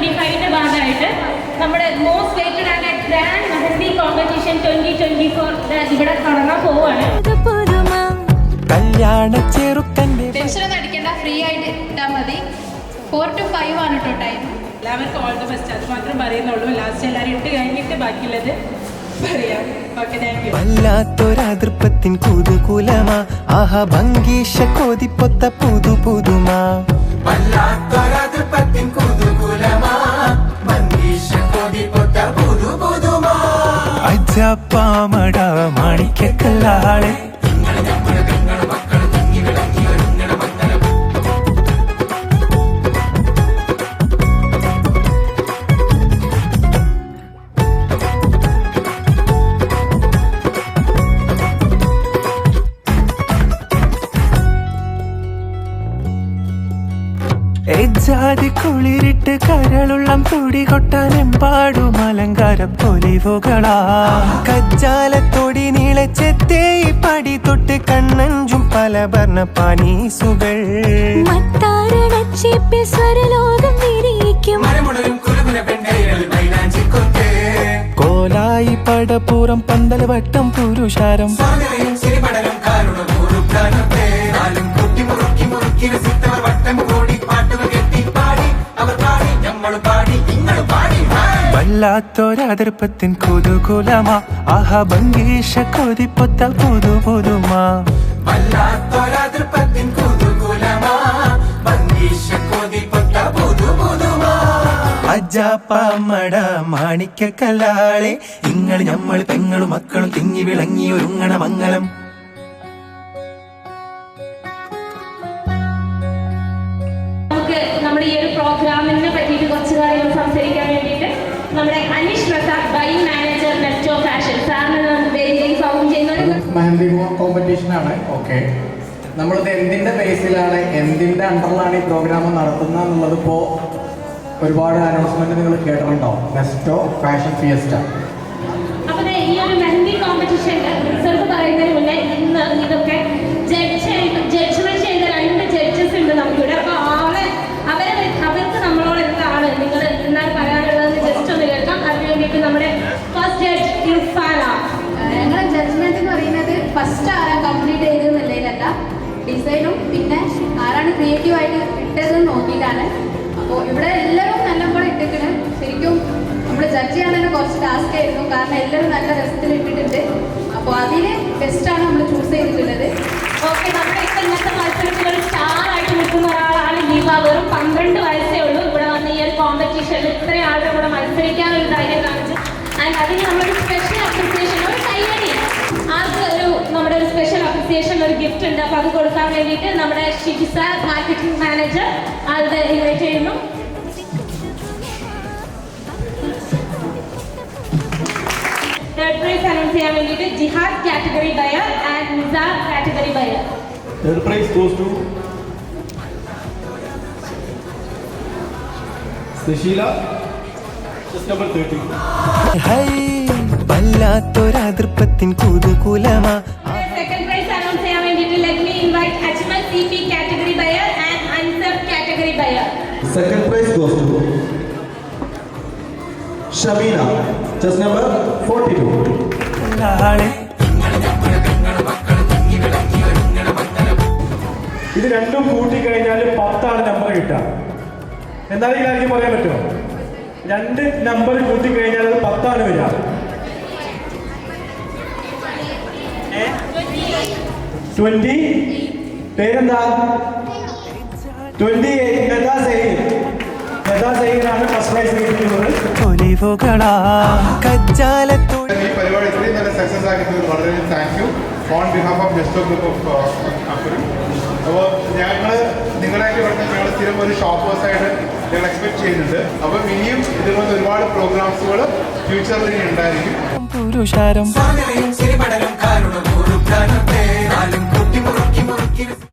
Twenty ഫൈവിന്റെ ഭാഗമായിട്ട് നമ്മുടെ most weighted and grand mehndi competition twenty twenty four ഇവിടെ തുടങ്ങാൻ പോവുകയാണ്. കല്യാണ ടെൻഷനൊന്നും അടിക്കേണ്ട ഫ്രീ ആയിട്ട് ഇട്ടാൽ മതി. ഫോർ ടു ഫൈവ് ആണ് കേട്ടോ ടൈം എല്ലാവർക്കും ഓൾ ദ ബെസ്റ്റ് അത് മാത്രം പറയുന്നുള്ളൂ. ലാസ്റ്റ് എല്ലാവരും ഇട്ട് കഴിഞ്ഞിട്ട് ബാക്കിയുള്ളത് വല്ലാത്തൊരതൃപ്പത്തിൻ കുതുകുലമാ. ആഹ ഭംഗീഷ കോതിപ്പൊത്ത പുതു പുതുമാ അജപ്പാമട മാണിക്കല്ലാളെ എജാതി കുളിരിട്ട് കരളുള്ളം തുടി കൊട്ടാനെമ്പാടും അലങ്കാര പൊലിവുകളാ. കജ്ജാലത്തൊടി നീളച്ചെത്തേ പടി തൊട്ട് കണ്ണഞ്ചും പല ഭരണ പാനീസുകൾ മത്താരണച്ചേപ്പിൽ സ്വരലോകം വിരിയിക്കും കോലായി പടപ്പുറം പന്തൽ വട്ടം പുരുഷാരം. വല്ലാത്തൊരതിർപ്പത്തിൻ കുതുകുലമാ. ആഹ ഭംഗീഷ കൊതിപ്പൊത്ത പുതു പുതുമാ വല്ലാത്തൊരതിർപ്പത്തിൻ കുതുകുലമാ. ഭംഗീഷ കൊതിപ്പൊത്ത പുതു പുതുമാ അജാപ്പമ്മട മാണിക്ക കല്ലാളെ നിങ്ങൾ ഞമ്മൾ പെങ്ങളും മക്കളും തിങ്ങി വിളങ്ങി ഒരുങ്ങണ മംഗലം. മെഹന്തി കോമ്പറ്റീഷൻ ആണ്. ഓക്കെ നമ്മളിത് എന്തിന്റെ ബേസിലാണ് എന്തിന്റെ അണ്ടറിലാണ് ഈ പ്രോഗ്രാം നടത്തുന്നത് എന്നുള്ളതിപ്പോൾ ഒരുപാട് അനൗൺസ്മെന്റ് നിങ്ങൾ കേട്ടിട്ടുണ്ടാവും. നെസ്റ്റോ ഫാഷൻ ഫിയസ്റ്റോ ഈ ഒരു മെഹന്തി ആയിട്ട് ഇട്ടതെന്ന് നോക്കിയിട്ടാണ്. അപ്പോൾ ഇവിടെ എല്ലാവരും നല്ലപോലെ ഇട്ടിട്ടുണ്ട്. ശരിക്കും നമ്മൾ ജഡ്ജ് ചെയ്യാൻ തന്നെ കുറച്ച് ടാസ്ക് ആയിരുന്നു. കാരണം എല്ലാവരും നല്ല രസത്തിൽ ഇട്ടിട്ടുണ്ട്. അപ്പോൾ അതിന് ബെസ്റ്റാണ് നമ്മൾ ചൂസ് ചെയ്തിട്ടുള്ളത്. ഓക്കെ നമ്മുടെ ഇപ്പം ഇന്നത്തെ മത്സരത്തിൽ സ്റ്റാർ ആയിട്ട് നിൽക്കുന്ന ഒരാളാണ് ഗീത വെറും പന്ത്രണ്ട് വയസ്സേ ഉള്ളൂ. ഇവിടെ വന്ന ഈ ഒരു കോമ്പറ്റീഷനിൽ ഇത്രയും ആളുടെ കൂടെ മത്സരിക്കാനുള്ള ധൈര്യം കാണിച്ചു. ആൻഡ് അതിന് നമ്മളൊരു സ്പെഷ്യൽ അപ്രിസിയേഷൻ ഒരു കൈയടി ആൾക്ക് ഒരു നമ്മുടെ ഒരു അപ്രിസിയേഷൻ ഒരു ഗിഫ്റ്റ് ഉണ്ട്. അപ്പൊ അത് കൊടുക്കാൻ വേണ്ടിയിട്ട് നമ്മുടെ ഷിജിസ മാർക്കറ്റിംഗ് മാനേജർ ആളുടെ ഇൻവൈറ്റ് ചെയ്യുന്നു. തേർഡ് പ്രൈസ് അനൗൺസ് ചെയ്യാൻ വേണ്ടിയിട്ട് ജിഹാദ് category buyer and Nisar category buyer Third prize goes to Sushila, number 30. ഹൈ വല്ലാത്തൊരതിർപ്പത്തിൻ കുതുകുലമാ second prize announce let me invite me CP category buyer and category category buyer Second prize goes to Shamina, just number 42. ാളെ ഇത് രണ്ടും കൂട്ടിക്കഴിഞ്ഞാൽ പത്താണ് number കിട്ടുക. എന്താണെങ്കിലും ആയിരിക്കും പറയാൻ പറ്റുമോ? രണ്ട് നമ്പർ കൂട്ടിക്കഴിഞ്ഞാൽ അത് പത്താണ് വരിക. ട്വന്റി പേരെന്താ? ട്വന്റി ലതാ സെയ്ൻ ലതാ സെയ്നാണ് ഫസ്റ്റ് പ്രൈസ് കിട്ടിയിട്ടുള്ളത്. ഒലിവുകളാ കജ്ജാലത്തൊടി ഈ പരിപാടി ഇത്രയും നല്ല സക്സസ് ആക്കിയത് വളരെ thank you on behalf of Justo group of company അപ്പോൾ ഞങ്ങൾ നിങ്ങളായിട്ട് ഇവിടുത്തെ ഞങ്ങൾ സ്ഥിരം ഒരു ഷോപ്പേഴ്സായിട്ട് ഞങ്ങൾ എക്സ്പെക്ട് ചെയ്യുന്നുണ്ട്. അപ്പം ഇനിയും ഇതുപോലത്തെ ഒരുപാട് പ്രോഗ്രാംസുകൾ ഫ്യൂച്ചറിൽ ഇനി ഉണ്ടായിരിക്കും. പുരുഷാരം